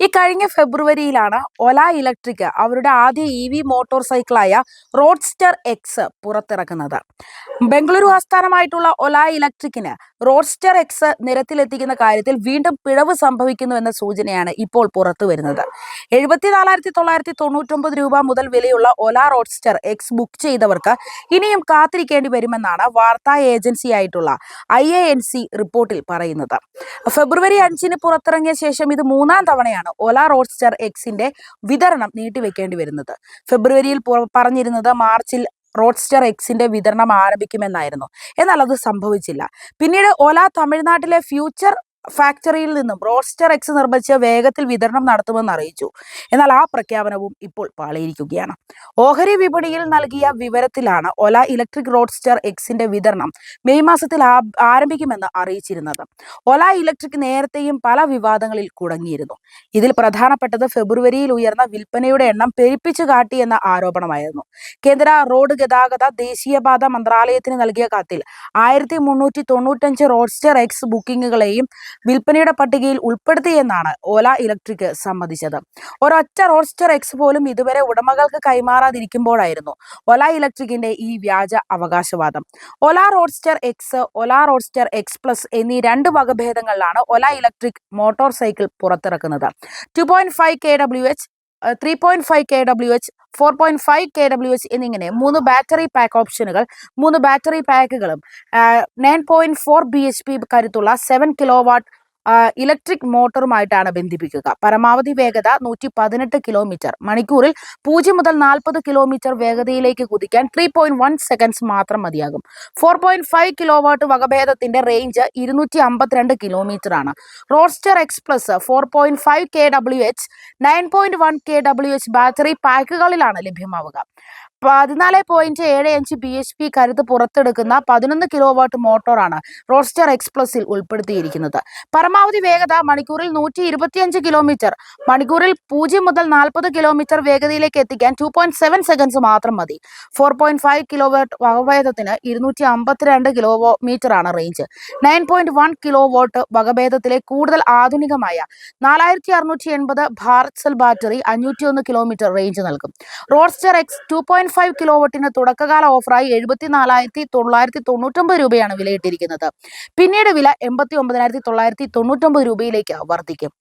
ഈ കഴിഞ്ഞ ഫെബ്രുവരിയിലാണ് ഒല ഇലക്ട്രിക് അവരുടെ ആദ്യ ഇ വി മോട്ടോർ സൈക്കിളായ റോഡ്സ്റ്റർ എക്സ് പുറത്തിറക്കുന്നത്. ബംഗളൂരു ആസ്ഥാനമായിട്ടുള്ള ഒല ഇലക്ട്രിക്കിന് റോഡ്സ്റ്റർ എക്സ് നിരത്തിലെത്തിക്കുന്ന കാര്യത്തിൽ വീണ്ടും പിഴവ് സംഭവിക്കുന്നു എന്ന സൂചനയാണ് ഇപ്പോൾ പുറത്തു വരുന്നത്. എഴുപത്തിനാലായിരത്തി തൊള്ളായിരത്തി തൊണ്ണൂറ്റൊമ്പത് രൂപ മുതൽ വിലയുള്ള ഒല റോഡ്സ്റ്റർ എക്സ് ബുക്ക് ചെയ്തവർക്ക് ഇനിയും കാത്തിരിക്കേണ്ടി വരുമെന്നാണ് വാർത്താ ഏജൻസിയായിട്ടുള്ള ഐ എ എൻ സി റിപ്പോർട്ടിൽ പറയുന്നത്. ഫെബ്രുവരി അഞ്ചിന് പുറത്തിറങ്ങിയ ശേഷം ഇത് മൂന്നാം തവണയാണ് ഒല റോഡ്സ്റ്റർ എക്സിന്റെ വിതരണം നീട്ടിവെക്കേണ്ടി വരുന്നത് ഫെബ്രുവരിയിൽ പറഞ്ഞിരുന്നത് മാർച്ചിൽ റോഡ്സ്റ്റർ എക്സിന്റെ വിതരണം ആരംഭിക്കുമെന്നായിരുന്നു. എന്നാൽ അത് സംഭവിച്ചില്ല. പിന്നീട് ഓല തമിഴ്നാട്ടിലെ ഫ്യൂച്ചർ ഫാക്ടറിയിൽ നിന്നും റോഡ്സ്റ്റർ എക്സ് നിർമ്മിച്ച് വേഗത്തിൽ വിതരണം നടത്തുമെന്ന് അറിയിച്ചു. എന്നാൽ ആ പ്രഖ്യാപനവും ഇപ്പോൾ പാളിയിരിക്കുകയാണ്. ഓഹരി വിപണിയിൽ നൽകിയ വിവരത്തിലാണ് ഒല ഇലക്ട്രിക് റോഡ്സ്റ്റർ എക്സിന്റെ വിതരണം മെയ് മാസത്തിൽ ആരംഭിക്കുമെന്ന് അറിയിച്ചിരുന്നത്. ഒല ഇലക്ട്രിക് നേരത്തെയും പല വിവാദങ്ങളിൽ കുടങ്ങിയിരുന്നു. ഇതിൽ പ്രധാനപ്പെട്ടത് ഫെബ്രുവരിയിൽ ഉയർന്ന വിൽപ്പനയുടെ എണ്ണം പെരുപ്പിച്ചു കാട്ടി എന്ന ആരോപണമായിരുന്നു. കേന്ദ്ര റോഡ് ഗതാഗത ദേശീയപാത മന്ത്രാലയത്തിന് നൽകിയ കത്തിൽ ആയിരത്തി മുന്നൂറ്റി തൊണ്ണൂറ്റഞ്ച് റോഡ്സ്റ്റർ എക്സ് ബുക്കിംഗുകളെയും വിൽപ്പനയുടെ പട്ടികയിൽ ഉൾപ്പെടുത്തിയെന്നാണ് ഓല ഇലക്ട്രിക് സമ്മതിച്ചത്. ഒരൊറ്റ റോഡ്സ്റ്റർ എക്സ് പോലും ഇതുവരെ ഉടമകൾക്ക് കൈമാറാതിരിക്കുമ്പോഴായിരുന്നു ഒല ഇലക്ട്രിക്കിന്റെ ഈ വ്യാജ അവകാശവാദം. Ola roadster X Ola roadster X plus എന്നീ രണ്ട് വകഭേദങ്ങളിലാണ് ഒല electric motor cycle പുറത്തിറക്കുന്നത്. Two point five K W H three point five K W H four point five K W H എന്നിങ്ങനെ മൂന്ന് ബാറ്ററി പാക്ക് ഓപ്ഷനുകൾ മൂന്ന് battery പാക്കുകളും nine point four B H P കരുത്തുള്ള seven kilo watt electric മോട്ടറുമായിട്ടാണ് ബന്ധിപ്പിക്കുക. പരമാവധി വേഗത നൂറ്റി പതിനെട്ട് കിലോമീറ്റർ. മണിക്കൂറിൽ പൂജ്യം മുതൽ നാൽപ്പത് കിലോമീറ്റർ വേഗതയിലേക്ക് കുതിക്കാൻ ത്രീ പോയിന്റ് വൺ സെക്കൻഡ്സ് മാത്രം മതിയാകും. Four point five kilo watt വകഭേദത്തിന്റെ range ഇരുന്നൂറ്റി അമ്പത്തിരണ്ട് കിലോമീറ്റർ ആണ്. Roadster X plus four point five K W H nine point one K W H battery പാക്കുകളിലാണ് ലഭ്യമാവുക. പതിനാല് പോയിന്റ് ഏഴ് അഞ്ച് ബി എച്ച് പി കരുത്ത് പുറത്തെടുക്കുന്ന പതിനൊന്ന് കിലോ വാട്ട് മോട്ടോറാണ് റോഡ്സ്റ്റർ എക്സ് പ്ലസിൽ ഉൾപ്പെടുത്തിയിരിക്കുന്നത്. പരമാവധി വേഗത മണിക്കൂറിൽ നൂറ്റി ഇരുപത്തിയഞ്ച് കിലോമീറ്റർ മണിക്കൂറിൽ പൂജ്യം മുതൽ നാൽപ്പത് കിലോമീറ്റർ വേഗതയിലേക്ക് എത്തിക്കാൻ ടു പോയിന്റ് സെവൻ സെക്കൻഡ്സ് മാത്രം മതി. Four point five kilo watt വകഭേദത്തിന് ഇരുന്നൂറ്റി അമ്പത്തിരണ്ട് കിലോ മീറ്റർ ആണ് range nine point one kilo watt വകഭേദത്തിലെ കൂടുതൽ ആധുനികമായ നാലായിരത്തി അറുന്നൂറ്റി എൺപത് ഭാരത് സെൽ ബാറ്ററി അഞ്ഞൂറ്റി ഒന്ന് കിലോമീറ്റർ റേഞ്ച് നൽകും roadster X two point five kilo വോട്ടിന് തുടക്കകാല ഓഫറായി എഴുപത്തി നാലായിരത്തി തൊള്ളായിരത്തി തൊണ്ണൂറ്റൊമ്പത് രൂപയാണ് വിലയിട്ടിരിക്കുന്നത്. പിന്നീട് വില എൺപത്തി ഒമ്പതിനായിരത്തി തൊള്ളായിരത്തി തൊണ്ണൂറ്റൊമ്പത് രൂപയിലേക്ക് വർദ്ധിക്കും.